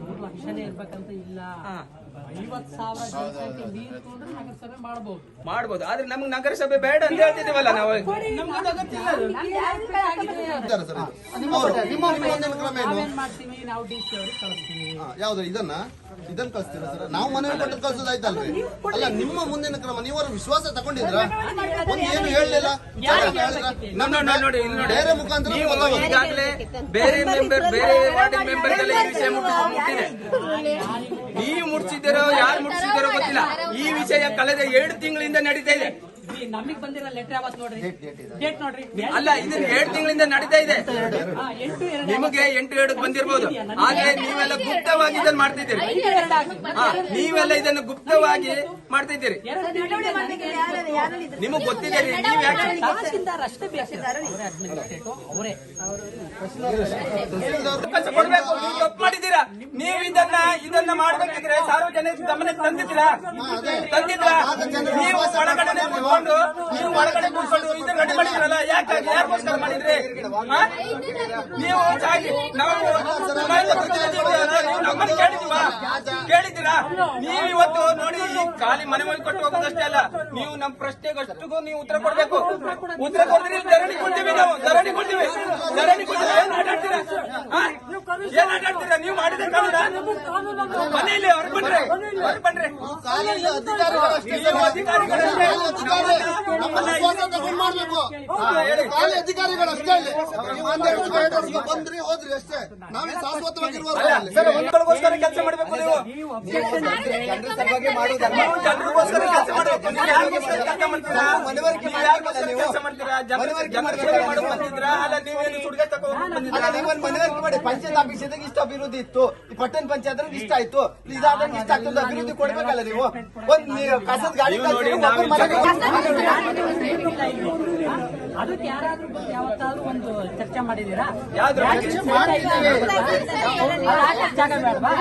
ಮೂರು ಲಕ್ಷನೇ ಇರ್ಬೇಕಂತ ಇಲ್ಲ. ಹಾ. ಐವತ್ ಸಾವಿರ ಜನಸಂಖ್ಯೆ ನೀರು ಕೊಡ್ರೆ ನಗರಸಭೆ ಮಾಡಬಹುದು ಮಾಡ್ಬೋದು. ಆದ್ರೆ ನಮ್ಗೆ ನಗರಸಭೆ ಬೇಡ ಅಂತ ಹೇಳ್ತಿದ್ದೀವಲ್ಲ ನಾವು. ನಮ್ಗೆ ಅಗತ್ಯ ಇಲ್ಲ. ಸರ್ ಇದು. ಅವರು ನಿಮ್ಮ ಏನು? ನಾವೇನ್ ಮಾಡ್ತೀವಿ? ನಾವು ಡಿ ಸಿ ಅವ್ರಿಗೆ ಕಳಿಸ್ತೀವಿ. ಹಾ, ಯಾವ್ದು? ಇದನ್ನ? ಇದನ್ನ ಕಳಿಸ್ತೀರಾ ಸರ್? ನಾವು ಮನವಿ ಕೊಟ್ಟು ಕಳ್ಸೋದಾಯ್ತಲ್ರಿ ಅಲ್ಲ ನಿಮ್ಮ ಮುಂದಿನ ಕ್ರಮ ನೀವರು ಅವ್ರ ವಿಶ್ವಾಸ ತಗೊಂಡಿದ್ರ ಒಂದು ಏನು ಹೇಳಲಿಲ್ಲ? ಬೇರೆ ಮುಖಾಂತರ. ಈಗಾಗಲೇ ಬೇರೆ ಮೆಂಬರ್ ಬೇರೆ ಮೆಂಬರ್ ಈ ವಿಷಯ ಮುಟ್ಟಿದೆ ನೀವು ಮುಟ್ಸಿದ್ದೀರೋ, ಯಾರು ಮುಟ್ಸಿದ್ದೀರೋ ಗೊತ್ತಿಲ್ಲ. ಈ ವಿಷಯ ಕಳೆದ ಎರಡು ತಿಂಗಳಿಂದ ನಡೀತಾ ಇದೆ. ನಮಗ್ ಬಂದಿರೋ ಲೆಟರ್ ಯಾವತ್ ನೋಡ್ರಿ? ಡೇಟ್ ನೋಡ್ರಿ. ಅಲ್ಲ ಇದನ್ನ ಎರಡ್ ತಿಂಗಳಿಂದ ನಡೀತಾ ಇದೆ. ಹಾ, ಎಂಟು ಎರಡು ನಿಮಗೆ ಎಂಟು ಎರಡಕ್ಕೆ ಬಂದಿರಬಹುದು ಆದ್ರೆ ನೀವೆಲ್ಲ ಗುಪ್ತವಾಗಿ ಇದನ್ನ ಮಾಡ್ತಿದ್ದೀರಿ. ಐದು ಎರಡು ಆಗಿದೆ. ಹಾ, ನೀವೆಲ್ಲ ಇದನ್ನು ಗುಪ್ತವಾಗಿ ಮಾಡ್ತಿದ್ದೀರಿ. ಎರಡು ತಿಂಗಳು ನಿಮಗ್ ಗೊತ್ತಿದೆ ರೀ, ನೀವ್ ಯಾಕೆ ತಹಸೀಲ್ದಾರ್ ಅಷ್ಟೇ ಬೇಕು ಅವರೇ ಅಡ್ಮಿನಿಸ್ಟ್ರೇಟಿವ್ ಅವರೇ. ಅವಕಾಶ ಕೊಡ್ಬೇಕು ನೀವು ತಪ್ಪು ಮಾಡಿದ್ದೀರಾ? ನೀವು ಇದನ್ನ ಇದನ್ನ ಮಾಡ್ಬೇಕಿದ್ರೆ ಸಾರ್ವಜನಿಕ ಗಮನಕ್ಕೆ ತಂದಿದ್ದೀರಾ? ತಂದಿದ್ರಾ ನೀವು ಒಳಗಡೆ ಕೂತ್ಕೊಂಡು ನೀವು ಒಳಗಡೆ ಕೂತ್ಕೊಂಡು ಗಡಿ ರೆಡಿ ಮಾಡಿದ್ರಲ್ಲ ಯಾಕಾಗಿ? ಯಾರಿಗೋಸ್ಕರ ಮಾಡಿದ್ರಿ? ನೀವು ಜಾಗಿ ನಾವು ನಮ್ಮನ್ನು ಕೇಳಿದೀವಾ ಕೇಳಿದ್ದೀರಾ? ನೀವು ಇವತ್ತು ನೋಡಿ ಖಾಲಿ ಮನೆ ಮನೆ ಕೊಟ್ಟು ಹೋಗೋದಷ್ಟೇ ಅಲ್ಲ, ನೀವು ನಮ್ಮ ಪ್ರಶ್ನೆಗಷ್ಟಿಗೂ ನೀವು ಉತ್ತರ ಕೊಡ್ಬೇಕು. ಉತ್ತರ ಕೊಡ್ತೀರಿ ಧರಣಿ ಕೊಡ್ತೀವಿ ನಾವು ಧರಣಿ ಕೊಡ್ತೀವಿ ಧರಣಿ ಕೊಡ್ತೀವಿ? ಏನ್ ಆಟಾಡ್ತೀರಾ ನೀವು ಮಾಡಿದ ಕಾನೂನ ಮನೆಯಲ್ಲಿ ಹೊರಗೆ ಬನ್ರಿ ಹೊರಗೆ ಬನ್ರಿ ಖಾಲಿ ಅಧಿಕಾರಿಗಳಷ್ಟೇ ಸರ್. ನೀವು ಅಧಿಕಾರಿಗಳಷ್ಟೇ. ಖಾಲಿ ಅಧಿಕಾರಿ ನಮ್ಮ ವಿಶ್ವಾಸ ತಗೊಂಡ್ ಮಾಡ್ಬೇಕು. ಖಾಲಿ ಅಧಿಕಾರಿಗಳಷ್ಟೇ ಇಲ್ಲಿ. ನೀವು ಒಂದೆರಡು ಬಂದ್ರಿ ಹೋದ್ರಿ ಅಷ್ಟೇ. ನಾವೇ ಶಾಶ್ವತವಾಗಿರ್ಬೋದು ಅಲ್ಲಿ. ಸರ್ ಒಂದ್ಗಳಿಗೋಸ್ಕರ ಕೆಲಸ ಮಾಡಬೇಕು ನೀವು. ನೀವು objection ನೀವು ಜನರಿಗೋಸ್ಕರ ಕೆಲಸ ಮಾಡಬೇಕು? ನೀವು ಯಾರಿಗೋಸ್ಕರ ಕೆಲಸ ಮಾಡ್ತೀರಾ ಯಾರಿಗೋಸ್ಕರ ಕೆಲಸ ಮಾಡ್ತೀರಾ? ಜನರ ಸೇವೆ ಬಂದಿದ್ರಾ? ಅಲ್ಲ ನೀವೇನು ಸುಡ್ಗೆ ತಗೊಂಡ್ ಬಂದಿದ್ರಾ? ನೀವೊಂದು ಮನವರಿಕೆ ಮಾಡಿ. ಪಂಚಾಯತ್ ಆಫೀಸ್ ಇಷ್ಟ ಅಭಿವೃದ್ಧಿ ಇತ್ತು. ಈ ಪಟ್ಟಣ ಪಂಚಾಯತ್ ಇಷ್ಟ ಆಯ್ತು. ಇದಾದಂಗೆ ಇಷ್ಟ ಆಗ್ತದೆ. ಅಭಿವೃದ್ಧಿ ಕೊಡ್ಬೇಕಲ್ಲ ನೀವು? ಒಂದ್ ನೀವು ಕಸದ ಗಾಡಿ ಅದಕ್ಕೆ ಯಾರಾದ್ರೂ ಯಾವತ್ತಾದ್ರೂ ಒಂದು ಚರ್ಚೆ ಮಾಡಿದೀರಾ ಜಾಗ ಬೇಡವಾ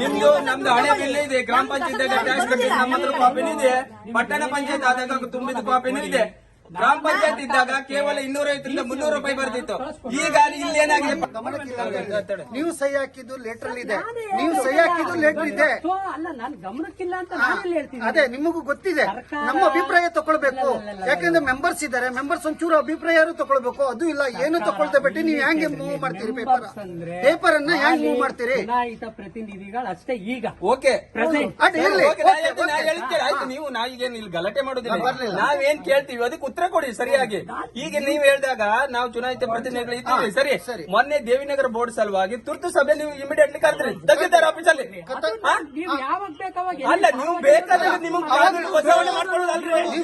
ನಿಮ್ದು ನಮ್ದು ಹಳೆ ಬಿಲ್ ಇದೆ. ಗ್ರಾಮ ಪಂಚಾಯತ್ ನಮ್ಮ ಹತ್ರ ಕಾಪಿನೂ ಇದೆ ಪಟ್ಟಣ ಪಂಚಾಯತ್ ಆದಾಗ ತುಂಬಿದ ಕಾಪಿನೂ ಇದೆ ಗ್ರಾಮ ಪಂಚಾಯತ್ ಇದ್ದಾಗ ಕೇವಲ ಇನ್ನೂರೈವತ್ತರಿಂದ ಮುನ್ನೂರು ರೂಪಾಯಿ ಬರ್ತಿತ್ತು ಈಗ ಇಲ್ಲಿ ಏನಾಗಿದೆ ನೀವು ಸಹಿ ಹಾಕಿದ್ದು ಲೆಟರ್ ಇದೆ. ನೀವು ಸಹಿ ಹಾಕಿದ್ದು ಲೆಟರ್ ಇದೆ. ಅಲ್ಲ ನಾನು ಗಮನಕ್ಕಿಲ್ಲ ಅಂತ ಹೇಳ್ತೀನಿ? ಅದೇ ನಿಮಗೂ ಗೊತ್ತಿದೆ. ನಮ್ಮ ಅಭಿಪ್ರಾಯ ತಕೊಳ್ಬೇಕು ಯಾಕಂದ್ರೆ ಮೆಂಬರ್ಸ್ ಇದ್ದಾರೆ ಮೆಂಬರ್ಸ್ ಒಂಚೂರು ಅಭಿಪ್ರಾಯ ತಗೊಳ್ಬೇಕು? ಅದು ಇಲ್ಲ ಏನು ತಗೊಳ್ತಾ ಬಿಟ್ಟು ನೀವು ಹೆಂಗೆ ಮೂವ್ ಮಾಡ್ತೀರಿ ಪೇಪರ್ ಪೇಪರ್ ಅನ್ನ ಹೆಂಗ್ ಮೂವ್ ಮಾಡ್ತೀರಿ? ಚುನಾಯಿತ ಪ್ರತಿನಿಧಿಗಳು ಅಷ್ಟೇ ಈಗ. ಓಕೆ. ಪ್ರೆಸೆಂಟ್ ಅದ್ ನೀವು ನಾವೀಗೇನು ಇಲ್ಲಿ ಗಲಾಟೆ ಮಾಡೋದಿಲ್ಲ. ನಾವೇನ್ ಕೇಳ್ತೀವಿ ಅದಕ್ಕೆ ಉತ್ತರ ಕೊಡಿ ಸರಿಯಾಗಿ. ಈಗ ನೀವ್ ಹೇಳಿದಾಗ ನಾವು ಚುನಾಯಿತ ಪ್ರತಿನಿಧಿಗಳು ಇದ್ದೀವಿ ಸರಿ? ಮೊನ್ನೆ ದೇವಿನಗರ ಬೋರ್ಡ್ ಸಲುವಾಗಿ ತುರ್ತು ಸಭೆ ನೀವು ಇಮಿಡಿಯೇಟ್ಲಿ ಕರೆದ್ರಿ. ತಗ್ಗಿದ್ದಾರೆ ಆಫೀಸಲ್ಲಿ ಅಲ್ಲ. ನೀವು ಬೇಕಾದ್ರೆ ನಿಮಗೆ ತೊಂದರೆ ಬದಲಾವಣೆ ಮಾಡ್ಕೊಳ್ಳೋದಲ್ರಿ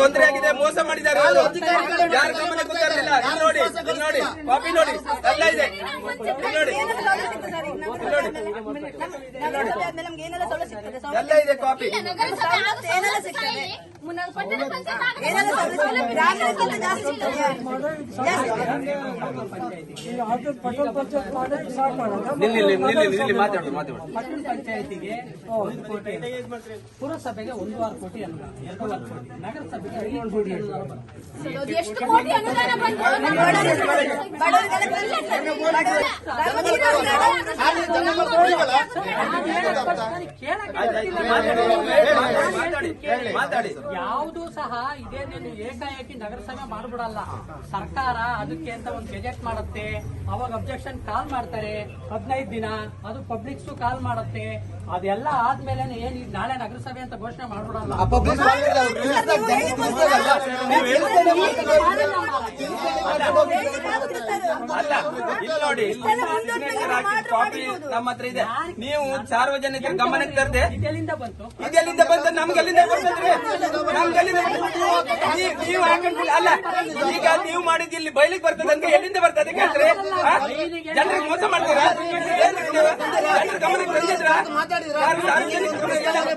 ತೊಂದರೆ ಆಗಿದೆ ಮೋಸ ಮಾಡಿದ್ದಾರೆ. ಯಾರ ಗಮನ ಗೊತ್ತಿರಲಿಲ್ಲ ಇಲ್ಲಿ ನೋಡಿ ನೋಡಿ ಕಾಪಿ ನೋಡಿ ಎಲ್ಲ ಇದೆ. ನೋಡಿ. ನೋಡಿ. ಎಲ್ಲ ಇದೆ ಕಾಪಿ. ಪಟ್ಟಣ ಪಂಚಾಯತ್ ಆಗ ನಿಲ್ಲಿ ನಿಲ್ಲಿ ನಿಲ್ಲಿ ನಿಲ್ಲಿ ಮಾತಾಡಿ ಮಾತಾಡಿ ಪಂಚಾಯತಿಗೆ ಒಂದು ಕೋಟಿ ಅನುದಾನ. ಪುರಸಭೆಗೆ ಒಂದೂವರೆ ಕೋಟಿ ಅನುದಾನ ಎರಡೂವರೆ ಕೋಟಿ ನಗರಸಭೆಗೆ ಐನೂರು ಕೋಟಿ ಅನುದಾನ ಕೇಳಕ್ಕೆ ಮಾತಾಡಿ ಯಾವುದು ಸಹ ಇದೇನೇನು ಏಕಾಏಕಿ ನಗರಸಭೆ ಮಾಡ್ಬಿಡಲ್ಲ. ಸರ್ಕಾರ ಅದಕ್ಕೆ ಅಂತ ಒಂದು ಗೆಜೆಟ್ ಮಾಡುತ್ತೆ. ಅವಾಗ ಅಬ್ಜೆಕ್ಷನ್ ಕಾಲ್ ಮಾಡ್ತಾರೆ. ಹದಿನೈದು ದಿನ ಅದು ಪಬ್ಲಿಕ್ಸ್ ಕಾಲ್ ಮಾಡುತ್ತೆ. ಅದೆಲ್ಲ ಆದ್ಮೇಲೆ ಏನ್ ಈಗ ನಾಳೆ ನಗರಸಭೆ ಅಂತ ಘೋಷಣೆ ಮಾಡ್ಬಿಡಲ್ಲ. ಅಲ್ಲ. ಇಲ್ಲಿ ನೋಡಿ ಕಾಪಿ ನಮ್ಮ ಹತ್ರ ಇದೆ. ನೀವು ಸಾರ್ವಜನಿಕರ ಗಮನಕ್ಕೆ ತರದೆ. ಇದೆಲ್ಲಿಂದ ಬಂತು? ಇದೆಲ್ಲಿಂದ ಬಂತು? ನಮ್ಗೆ ಎಲ್ಲಿಂದ ಬರ್ತದ್ರಿ ನಮ್ಗೆ ಎಲ್ಲಿಂದ ಬರ್ತದೆ? ನೀವ್- ಅಲ್ಲ, ಈಗ ನೀವು ಮಾಡಿದ್ದು ಇಲ್ಲಿ ಬಯಲಿಗೆ ಬರ್ತದೆ ಅಂತ ಎಲ್ಲಿಂದ ಬರ್ತದೆ ಕೇಳ್ರಿ ಜನರಿಗೆ ಮೋಸ ಮಾಡ್ತೀರಾ?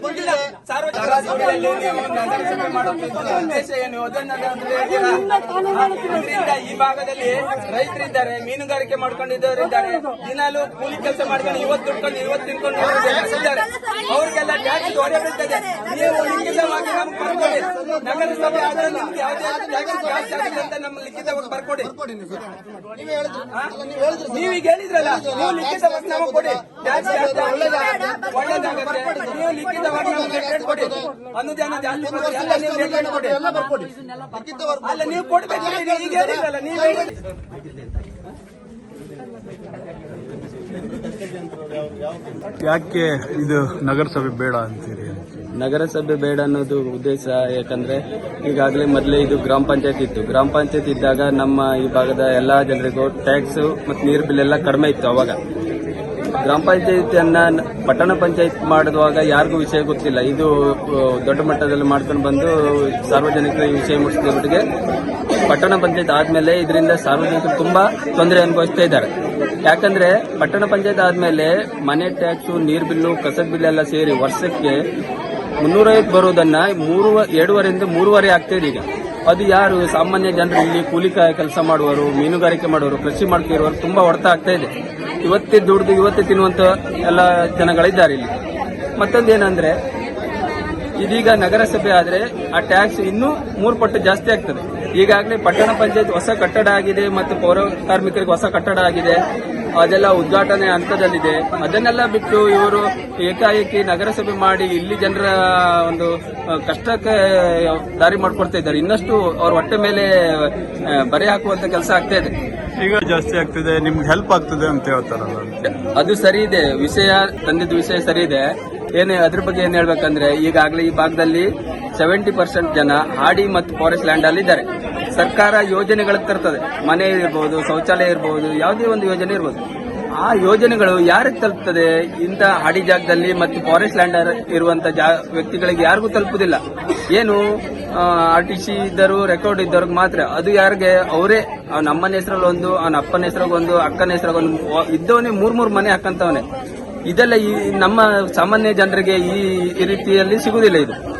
ಬಂದಿಲ್ಲ. ನಗರಸಭೆ ಮಾಡೋದು ಉದ್ದೇಶ ಏನು? ಅದನ್ನ? ಈ ಭಾಗದಲ್ಲಿ ರೈತರಿದ್ದಾರೆ, ಮೀನುಗಾರಿಕೆ ಮಾಡ್ಕೊಂಡಿದ್ದವರಿದ್ದಾರೆ. ದಿನಾಲು ಕೂಲಿ ಕೆಲಸ ಮಾಡ್ಕೊಂಡು ಇವತ್ತು ದುಡ್ಕೊಂಡು, ಇವತ್ತು ತಿನ್ಕೊಂಡು ಅವ್ರಿಗೆಲ್ಲ ಟ್ಯಾಕ್ಸ್ ಹೊರೆ ಬೀಳ್ತದೆ ನೀವು ನಗರಸಭೆ ಆದ್ರೆ ನಿಮ್ಗೆ ಯಾವುದೇ ಜಾಸ್ತಿ ಆಗಿದೆ ಅಂತ ನಮ್ಮ ಲಿಖಿತವಾಗಿ ಬರ್ಕೊಡಿ. ನೀವು. ನೀವೇ ಹೇಳಿದ್ರಿ ನೀವು ನೀವೀಗ ಹೇಳಿದ್ರಲ್ಲ ನೀವು ಲಿಖಿತವಾಗಿ ನಮಗೆ ಕೊಡಿ. ಜಾಸ್ತಿ ಒಳ್ಳೇದಾಗುತ್ತೆ ಒಳ್ಳೇದಾಗುತ್ತೆ ನೀವು ಲಿಖಿತವಾಗಿ ನಮ್ಗೆ ಲೆಟರ್ ಕೊಡಿ ಅನುದಾನ ಜಾಸ್ತಿ ಬರ್ತದೆ ಎಲ್ಲ ನೀವು ಲೆಟರ್ ಕೊಡಿ ಎಲ್ಲ ಬರ್ಕೊಡಿ. ಲಿಖಿತವಾಗಿ ಅಲ್ಲ ನೀವು ಕೊಡ್ಬೇಕು. ಈಗ ಈಗ ಹೇಳಿದ್ರಲ್ಲ? ನೀವು ಹೇಳಿ. ಯಾಕೆ ಇದು ನಗರಸಭೆ ಬೇಡ ಅಂತೀರಿ? ನಗರಸಭೆ ಬೇಡ ಅನ್ನೋದು ಉದ್ದೇಶ ಯಾಕಂದ್ರೆ ಈಗಾಗಲೇ ಮೊದಲೇ ಇದು ಗ್ರಾಮ ಪಂಚಾಯತ್ ಇತ್ತು. ಗ್ರಾಮ ಪಂಚಾಯತ್ ಇದ್ದಾಗ ನಮ್ಮ ಈ ಭಾಗದ ಎಲ್ಲಾ ಜನರಿಗೂ ಟ್ಯಾಕ್ಸ್ ಮತ್ತು ನೀರು ಬಿಲ್ ಎಲ್ಲ ಕಡಿಮೆ ಇತ್ತು ಅವಾಗ. ಗ್ರಾಮ ಪಂಚಾಯತಿಯನ್ನ ಪಟ್ಟಣ ಪಂಚಾಯತ್ ಮಾಡುವಾಗ ಯಾರಿಗೂ ವಿಷಯ ಗೊತ್ತಿಲ್ಲ. ಇದು ದೊಡ್ಡ ಮಟ್ಟದಲ್ಲಿ ಮಾಡ್ಕೊಂಡು ಬಂದು ಸಾರ್ವಜನಿಕರ ವಿಷಯ ಮುಟ್ಟಿಗೆ ಪಟ್ಟಣ ಪಂಚಾಯತ್ ಆದ್ಮೇಲೆ ಇದರಿಂದ ಸಾರ್ವಜನಿಕರು ತುಂಬಾ ತೊಂದರೆ ಅನುಭವಿಸ್ತಾ ಇದ್ದಾರೆ. ಯಾಕಂದ್ರೆ ಪಟ್ಟಣ ಪಂಚಾಯತ್ ಆದ್ಮೇಲೆ ಮನೆ ಟ್ಯಾಕ್ಸು ನೀರ್ ಬಿಲ್ಲು ಕಸದ ಬಿಲ್ ಎಲ್ಲ ಸೇರಿ ವರ್ಷಕ್ಕೆ ಮುನ್ನೂರೈವತ್ತು ಬರೋದನ್ನ ಮೂರು ಎರಡೂವರೆಯಿಂದ ಮೂರುವರೆ ಆಗ್ತಿದೆ ಈಗ. ಅದು ಯಾರು? ಸಾಮಾನ್ಯ ಜನರು ಇಲ್ಲಿ ಕೂಲಿ ಕೆಲಸ ಮಾಡುವವರು, ಮೀನುಗಾರಿಕೆ ಮಾಡುವವರು, ಕೃಷಿ ಮಾಡ್ತಿರೋರು ತುಂಬಾ ಹೊಡೆತ ಆಗ್ತಾ ಇದೆ. ಇವತ್ತೇ ದುಡ್ದು, ಇವತ್ತೇ ತಿನ್ನುವಂತ ಎಲ್ಲ ಜನಗಳಿದ್ದಾರೆ ಇಲ್ಲಿ. ಮತ್ತೊಂದೇನಂದ್ರೆ, ಇದೀಗ ನಗರಸಭೆ ಆದ್ರೆ ಆ ಟ್ಯಾಕ್ಸ್ ಇನ್ನೂ ಮೂರು ಪಟ್ಟು ಜಾಸ್ತಿ ಆಗ್ತದೆ. ಈಗಾಗಲೇ ಪಟ್ಟಣ ಪಂಚಾಯತ್ ಹೊಸ ಕಟ್ಟಡ ಆಗಿದೆ ಮತ್ತು ಪೌರ ಕಾರ್ಮಿಕರಿಗೆ ಹೊಸ ಕಟ್ಟಡ ಆಗಿದೆ. ಅದೆಲ್ಲ ಉದ್ಘಾಟನೆ ಹಂತದಲ್ಲಿದೆ. ಅದನ್ನೆಲ್ಲ ಬಿಟ್ಟು ಇವರು ಏಕಾಏಕಿ ನಗರಸಭೆ ಮಾಡಿ ಇಲ್ಲಿ ಜನರ ಒಂದು ಕಷ್ಟಕ್ಕೆ ದಾರಿ ಮಾಡ್ಕೊಡ್ತಾ ಇದ್ದಾರೆ. ಇನ್ನಷ್ಟು ಅವ್ರ ಹೊಟ್ಟೆ ಮೇಲೆ ಬರೆ ಹಾಕುವಂತ ಕೆಲಸ ಆಗ್ತಾ ಇದೆ. ಈಗ ಜಾಸ್ತಿ ಆಗ್ತಿದೆ ನಿಮ್ಗೆ ಹೆಲ್ಪ್ ಆಗ್ತದೆ ಅಂತ ಹೇಳ್ತಾರಲ್ಲ. ಅದು ಸರಿ ಇದೆ. ವಿಷಯ ತಂದಿದ್ದ ವಿಷಯ ಸರಿ ಇದೆ. ಏನೇ ಅದ್ರ ಬಗ್ಗೆ ಏನ್ ಹೇಳ್ಬೇಕಂದ್ರೆ ಈಗಾಗಲೇ ಈ ಭಾಗದಲ್ಲಿ ಸೆವೆಂಟಿ ಪರ್ಸೆಂಟ್ ಜನ ಹಾಡಿ ಮತ್ತು ಫಾರೆಸ್ಟ್ ಲ್ಯಾಂಡ್ ಅಲ್ಲಿ ಇದ್ದಾರೆ ಸರ್ಕಾರ ಯೋಜನೆಗಳು ತರ್ತದೆ. ಮನೆ ಇರ್ಬೋದು, ಶೌಚಾಲಯ ಇರ್ಬೋದು, ಯಾವುದೇ ಒಂದು ಯೋಜನೆ ಇರ್ಬೋದು. ಆ ಯೋಜನೆಗಳು ಯಾರಿಗೆ ತಲುಪ್ತದೆ? ಇಂಥ ಹಾಡಿ ಜಾಗದಲ್ಲಿ ಮತ್ತು ಫಾರೆಸ್ಟ್ ಲ್ಯಾಂಡ್ ಇರುವಂತ ಜಾ- ವ್ಯಕ್ತಿಗಳಿಗೆ ಯಾರಿಗೂ ತಲುಪುದಿಲ್ಲ. ಏನು ಆರ್ ಟಿ ಸಿ ಇದ್ದರು ರೆಕಾರ್ಡ್ ಇದ್ದವ್ರಿಗೆ ಮಾತ್ರ. ಅದು ಯಾರಿಗೆ? ಅವರೇ. ಅವ್ನ ಅಮ್ಮನ ಹೆಸರಲ್ಲಿ ಒಂದು ಅವನ ಅಪ್ಪನ ಹೆಸರಾಗೊಂದು, ಅಕ್ಕನ ಹೆಸರಾಗೊಂದು ಇದ್ದವನೆ ಮೂರ್ ಮೂರ್ ಮನೆ ಹಾಕಂತವನೆ ಇದೆಲ್ಲ ಈ ನಮ್ಮ ಸಾಮಾನ್ಯ ಜನರಿಗೆ ಈ ರೀತಿಯಲ್ಲಿ ಸಿಗುದಿಲ್ಲ ಇದು.